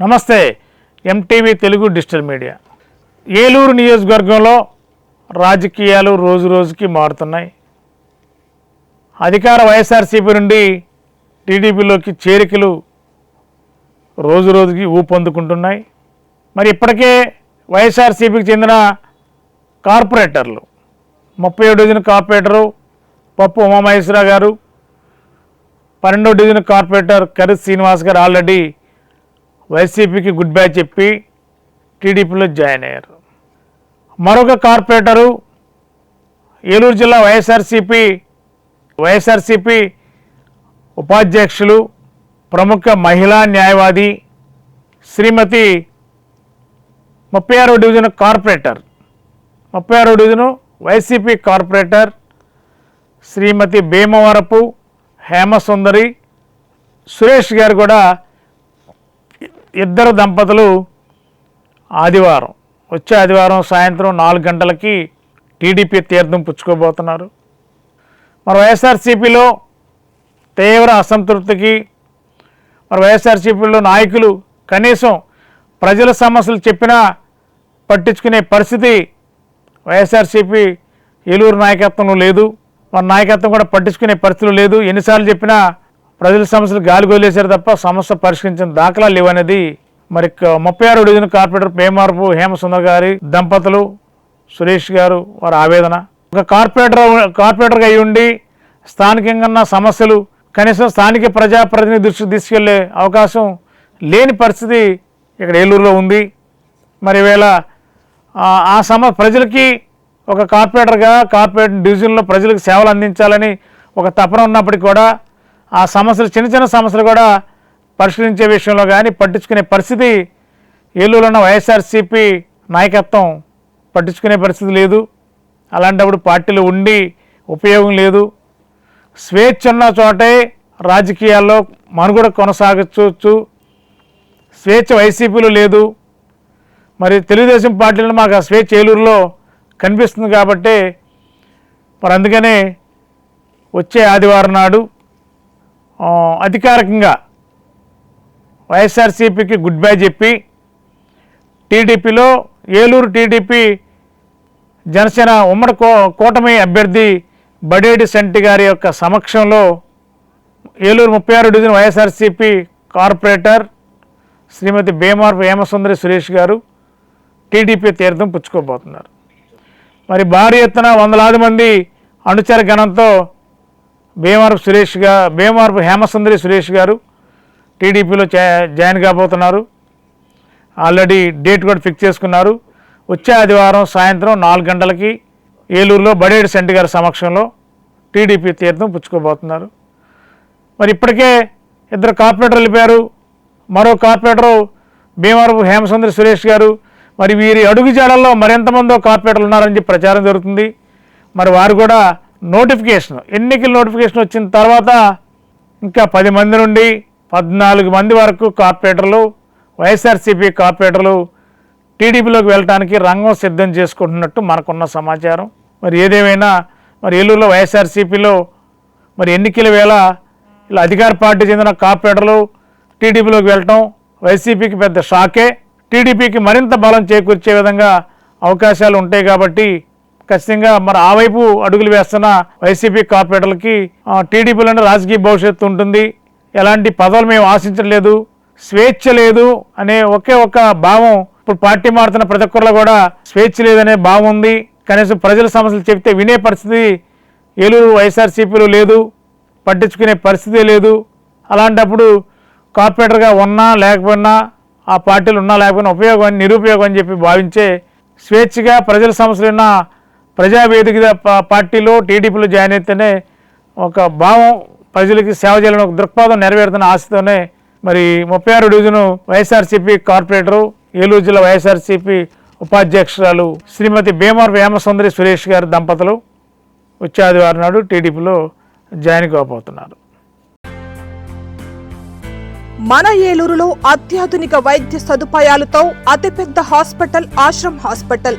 నమస్తే MTV Telugu digital media. Eluru నియోజకవర్గంలో రాజకీయాలు రోజు రోజుకి మారుతున్నాయి. అధికార వైఎస్ఆర్సీపీ నుండి టీడీపీలోకి చేరికలు రోజు రోజుకి ఊపందుకుంటున్నాయి. మరి ఇప్పటికే వైఎస్ఆర్సీపీకి చెందిన కార్పొరేటర్లు ముప్పై ఏడు డివిజన్ కార్పొరేటరు పప్పు ఉమామహేశ్వరరావు గారు పన్నెండో డివిజన్ కార్పొరేటర్ కరి శ్రీనివాస్ గారు ఆల్రెడీ వైసీపీకి గుడ్ బై చెప్పి టీడీపీలో జాయిన్ అయ్యారు. మరొక కార్పొరేటరు ఏలూరు జిల్లా వైఎస్ఆర్సీపీ వైఎస్ఆర్సీపీ ఉపాధ్యక్షులు ప్రముఖ మహిళా న్యాయవాది శ్రీమతి ముప్పై ఆరో డివిజన్ కార్పొరేటర్. ముప్పై ఆరో division YCP corporator Shrimati Bhimavarapu Hemasundari Suresh garu కూడా ఇద్దరు దంపతులు ఆదివారం వచ్చే ఆదివారం సాయంత్రం నాలుగు గంటలకి టీడీపీ తీర్థం పుచ్చుకోబోతున్నారు. మరి వైఎస్ఆర్సీపీలో తీవ్ర అసంతృప్తికి మరి వైఎస్ఆర్సీపీలో నాయకులు కనీసం ప్రజల సమస్యలు చెప్పినా పట్టించుకునే పరిస్థితి వైఎస్ఆర్సీపీ ఏలూరు నాయకత్వంలో లేదు. మన నాయకత్వం కూడా పట్టించుకునే పరిస్థితులు లేదు. ఎన్నిసార్లు చెప్పినా ప్రజల సమస్యలు గాలి వదిలేశారు తప్ప సమస్య పరిష్కరించిన దాఖలాలు లేవనేది మరి ముప్పై ఆరు డివిజన్ కార్పొరేటర్ పేమార్పు హేమసుందర్ గారి దంపతులు సురేష్ గారు వారి ఆవేదన. ఒక కార్పొరేటర్ కార్పొరేటర్గా అయి ఉండి స్థానికంగా ఉన్న సమస్యలు కనీసం స్థానిక ప్రజాప్రతినిధి దృష్టికి తీసుకెళ్ళే అవకాశం లేని పరిస్థితి ఇక్కడ ఏలూరులో ఉంది. మరి వేళ ఆ, ఆ సమ ప్రజలకి ఒక కార్పొరేటర్గా కార్పొరేట్ డివిజన్లో ప్రజలకు సేవలు అందించాలని ఒక తపన ఉన్నప్పటికీ కూడా ఆ సమస్యలు చిన్న చిన్న సమస్యలు కూడా పరిష్కరించే విషయంలో కానీ పట్టించుకునే పరిస్థితి ఏలూరులో ఉన్న వైఎస్ఆర్సీపీ నాయకత్వం పట్టించుకునే పరిస్థితి లేదు. అలాంటప్పుడు పార్టీలు ఉండి ఉపయోగం లేదు. స్వేచ్ఛ ఉన్న చోటే రాజకీయాల్లో మనుగడ కొనసాగచ్చు స్వేచ్ఛ వైసీపీలో లేదు. మరి తెలుగుదేశం పార్టీలను మాకు ఆ స్వేచ్ఛ ఏలూరులో కనిపిస్తుంది కాబట్టి మరి అందుకనే వచ్చే ఆదివారం నాడు అధికారికంగా వైఎస్ఆర్సీపీకి గుడ్ బై చెప్పి టీడీపీలో ఏలూరు టీడీపీ జనసేన ఉమ్మడి కో కూటమి అభ్యర్థి బడేడి సంటి గారి యొక్క సమక్షంలో ఏలూరు ముప్పై ఆరు division YSRCP corporator Shrimati Bhimarpu Hemasundari Suresh garu TDP తీర్థం పుచ్చుకోబోతున్నారు. మరి భారీ ఎత్తున వందలాది మంది అనుచర గణంతో భీమవరపు సురేష్గా భీమవరపు హేమసుందరి సురేష్ గారు టీడీపీలో జా- జాయిన్ కాబోతున్నారు. ఆల్రెడీ డేట్ కూడా ఫిక్స్ చేసుకున్నారు. వచ్చే ఆదివారం సాయంత్రం నాలుగు గంటలకి ఏలూరులో బడేడు సెంటి గారి సమక్షంలో టీడీపీ తీర్థం పుచ్చుకోబోతున్నారు. మరి ఇప్పటికే ఇద్దరు కార్పొరేటర్ వెళ్ళిపోయారు. మరో కార్పొరేటరు భీమవరపు హేమసుందరి సురేష్ గారు. మరి వీరి అడుగుజాడల్లో మరింతమందో కార్పొరేటర్లు ఉన్నారని చెప్పి ప్రచారం జరుగుతుంది. మరి వారు కూడా నోటిఫికేషన్ ఎన్నికల నోటిఫికేషన్ వచ్చిన తర్వాత ఇంకా పది మంది నుండి పద్నాలుగు మంది వరకు కార్పొరేటర్లు వైఎస్ఆర్సీపీ కార్పొరేటర్లు టీడీపీలోకి వెళ్ళడానికి రంగం సిద్ధం చేసుకుంటున్నట్టు మనకున్న సమాచారం. మరి ఏదేమైనా మరి ఏలూరులో వైఎస్ఆర్సీపీలో మరి ఎన్నికల వేళ ఇలా అధికార పార్టీ చెందిన కార్పొరేటర్లు టీడీపీలోకి వెళ్ళటం వైసీపీకి పెద్ద షాకే. టీడీపీకి మరింత బలం చేకూర్చే విధంగా అవకాశాలు ఉంటాయి కాబట్టి ఖచ్చితంగా మరి ఆ వైపు అడుగులు వేస్తున్న వైసీపీ కార్పొరేటర్లకి టీడీపీలోనే రాజకీయ భవిష్యత్తు ఉంటుంది. ఎలాంటి పదవులు మేము ఆశించలేదు స్వేచ్ఛ లేదు అనే ఒకే ఒక భావం. ఇప్పుడు పార్టీ మారుతున్న ప్రతి ఒక్కరిలో కూడా స్వేచ్ఛ లేదనే భావం ఉంది. కనీసం ప్రజల సమస్యలు చెప్తే వినే పరిస్థితి ఏలూరు వైఎస్ఆర్సీపీలో లేదు. పట్టించుకునే పరిస్థితి లేదు. అలాంటప్పుడు కార్పొరేటర్గా ఉన్నా లేకపోయినా ఆ పార్టీలు ఉన్నా లేకపోయినా ఉపయోగం అని నిరుపయోగం అని చెప్పి భావించే స్వేచ్ఛగా ప్రజల సమస్యలున్న ప్రజావేదిక పార్టీలో టీడీపీలో జాయిన్ అయితేనే ఒక భావం ప్రజలకి సేవ చేయాలని ఒక దృక్పథం నెరవేరుతున్న ఆశతోనే మరి ముప్పై ఆరు డివిజను వైఎస్ఆర్సీపీ కార్పొరేటరు ఏలూరు జిల్లా వైఎస్ఆర్సీపీ ఉపాధ్యక్షురాలు శ్రీమతి భీమర్ వేమసుందరి సురేష్ గారి దంపతులు వచ్చే ఆదివారం నాడు టీడీపీలో జాయిన్ కాబోతున్నారు. మన ఏలూరులో అత్యాధునిక వైద్య సదుపాయాలతో అతిపెద్ద హాస్పిటల్ ఆశ్రమ్ హాస్పిటల్.